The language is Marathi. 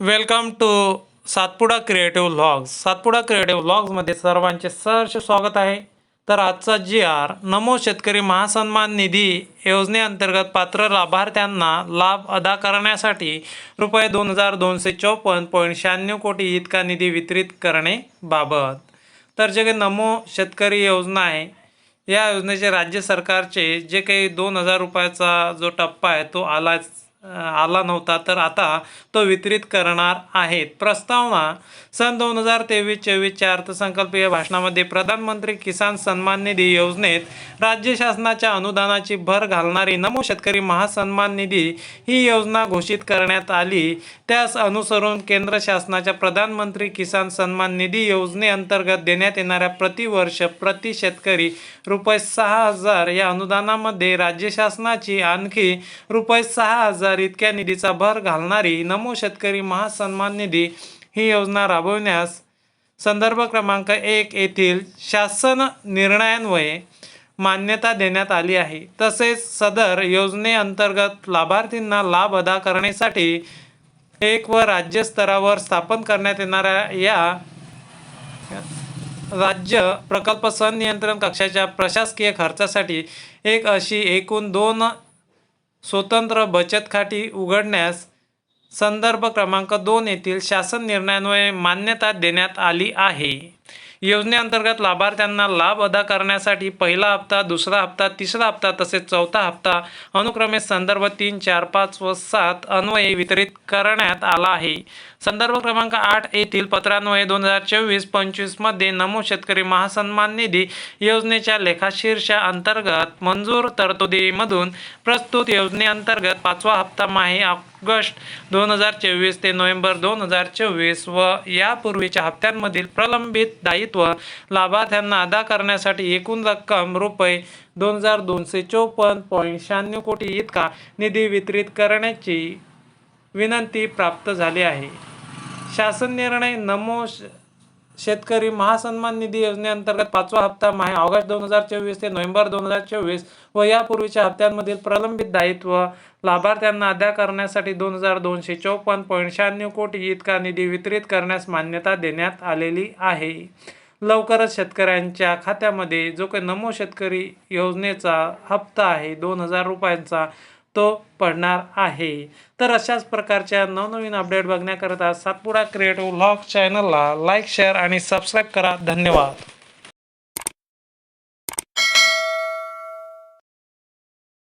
Welcome to Satpuda creative vlogs. Satpuda creative व्लॉग्समध्ये सर्वांचे सहर्ष स्वागत आहे. तर आजचा जी आर नमो शेतकरी महासन्मान निधी योजनेअंतर्गत पात्र लाभार्थ्यांना लाभ अदा करण्यासाठी रुपये दोन हजार दोनशे चौपन्न पॉईंट शहाण्णव कोटी इतका निधी वितरित करणे बाबत. तर जे काही नमो शेतकरी योजना आहे या योजनेचे राज्य सरकारचे जे काही दोन हजार रुपयाचा जो टप्पा आहे तो आलाच आला नव्हता तर आता तो वितरित करणार आहेत प्रस्तावना सन दोन हजार तेवीस चोवीसच्या अर्थसंकल्पीय भाषणामध्ये प्रधानमंत्री किसान सन्मान निधी योजनेत राज्य शासनाच्या अनुदानाची भर घालणारी नमो शेतकरी महासन्मान निधी ही योजना घोषित करण्यात आली. त्यास अनुसरून केंद्र शासनाच्या प्रधानमंत्री किसान सन्मान निधी योजनेअंतर्गत देण्यात येणाऱ्या प्रतिवर्ष प्रति शेतकरी रुपये सहा हजार या अनुदानामध्ये राज्य शासनाची आणखी रुपये सहा हजार इतक्या निधीचा भर घालणारी नमो शेतकरी महासन्मान निधी ही योजना राबविण्यास संदर्भ क्रमांक एक येथील शासन निर्णयान्वये मान्यता देण्यात आली आहे. तसेच सदर योजनेअंतर्गत लाभार्थींना लाभ अदा करण्यासाठी एक व राज्य स्तरावर स्थापन करण्यात येणाऱ्या या राज्य प्रकल्प संनियंत्रण कक्षाच्या प्रशासकीय खर्चासाठी एक अशी एकूण दोन स्वतंत्र बचत खाती उघडण्यास संदर्भ क्रमांक दोन येथील शासन निर्णयान्वये मान्यता देण्यात आली आहे. योजनेअंतर्गत लाभार्थ्यांना लाभ अदा करण्यासाठी पहिला हप्ता दुसरा हप्ता तिसरा हप्ता तसेच चौथा हप्ता अनुक्रमे संदर्भ तीन चार पाच व सात अन्वये वितरित करण्यात आला आहे. संदर्भ क्रमांक आठ येथील पत्रान्वये दोन हजार चोवीस पंचवीसमध्ये नमो शेतकरी महासन्मान निधी योजनेच्या लेखाशीर्षा अंतर्गत मंजूर तरतुदीमधून प्रस्तुत योजनेअंतर्गत पाचवा हप्ता माहे ऑगस्ट दोन हजार चोवीस ते नोव्हेंबर दोन हजार चोवीस व यापूर्वीच्या हप्त्यांमधील प्रलंबित दायित्व लाभार्थ्यांना अदा करण्यासाठी एकूण रक्कम रुपये दोन हजार दोनशे चोपन्न पॉईंट शहाण्णव कोटी इतका निधी वितरित करण्याची विनंती प्राप्त झाली आहे. शासन निर्णय नमो शेतकरी महासन्मान निधी योजनेअंतर्गत पाचवा हप्ता माहे ऑगस्ट दोन हजार चोवीस ते नोव्हेंबर दोन हजार चोवीस व यापूर्वीच्या हप्त्यांमधील प्रलंबित दायित्व लाभार्थ्यांना अदा करण्यासाठी दोन हजार दोनशे चौपन्न पॉईंट शहाण्णव कोटी इतका निधी वितरित करण्यास मान्यता देण्यात आलेली आहे. लवकरच शेतकऱ्यांच्या खात्यामध्ये जो काही नमो शेतकरी योजनेचा हप्ता आहे दोन हजार रुपयांचा तो पडणार आहे. तर अशाच प्रकारच्या नवनवीन अपडेट बघण्याकरता सातपुडा क्रिएटिव्ह व्लॉग चॅनलला लाईक शेअर आणि सबस्क्राईब करा. धन्यवाद.